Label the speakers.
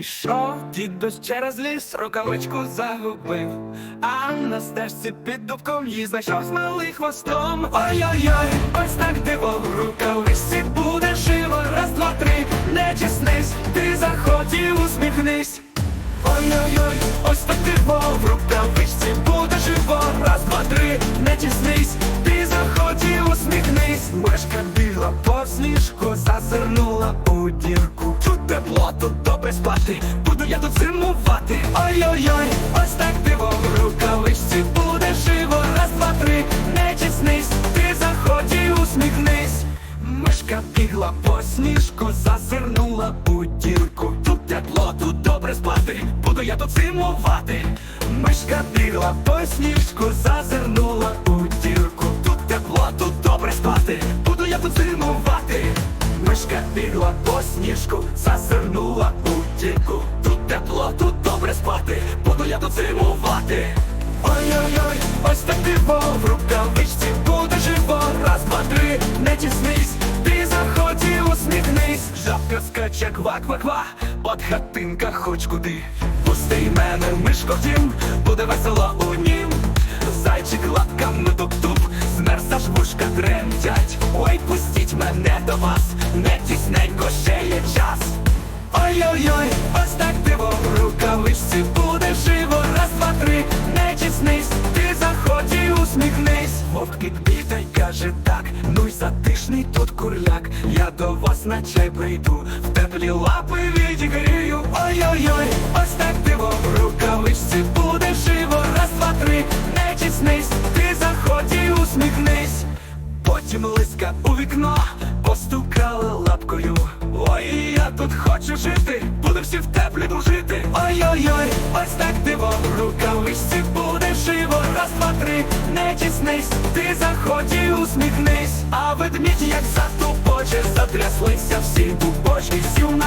Speaker 1: Ішов дідусь через ліс, рукавичку загубив, а на стежці під дубком її знайшов з малий хвостом. Ой-ой-ой, ось так диво в рукавичці буде живо. Раз, два, три, не чеснись, ти заходь і усміхнись. Ой-ой-ой, ось так диво в рукавичці спати, буду я тут зимувати. Ой-ой-ой, ось так диво в рукавичці буде живо. Раз, два, три, не тіснись, ти заходь і усміхнись. Мишка бігла по сніжку, зазирнула у дірку. Тут тепло, тут добре спати, буду я тут зимувати. Мишка бігла по сніжку, зазирнула у дірку. Тут тепло, тут добре спати, буду я тут зимувати. Мишка бігла по сніжку, зазирнула у дірку. Тут тепло, тут добре спати, буду я тут зимувати. Ой-ой-ой, ось так диво в рукавичці буде живо. Раз, два, три, не тіснись, ти заходь і усміхнись. Жабка скаче ква-ква-ква, от хатинка хоч куди. Пусти мене, мишко в дім, буде весело у нім. Зайчик лапками туп-туп, змерз аж вушка тремтять. Ой, пустіть мене до вас, не тісненько ще є час. Ой-ой-ой, ось так диво в рукавичці буде живо. Раз, два, три, не тіснись, ти заходь і усміхнись. Вовк підбіта й каже так, ну й затишний тут курляк. Я до вас на чай прийду, в теплі лапи відігрію. Ой-ой-ой, ось так диво в рукавичці буде живо. Раз, два, три, не тіснись, ти заходь і усміхнись. Потім лиска у вікно постукала лапкою. Ой, я тут хочу жити, будемо всі в теплі дружити. Ой-ой-ой, ось так диво рукавичці буде живо. Раз, два, три, не тіснись, ти заходь і усміхнись. А ведмідь, як затупоче, затряслися всі бубочки, сів на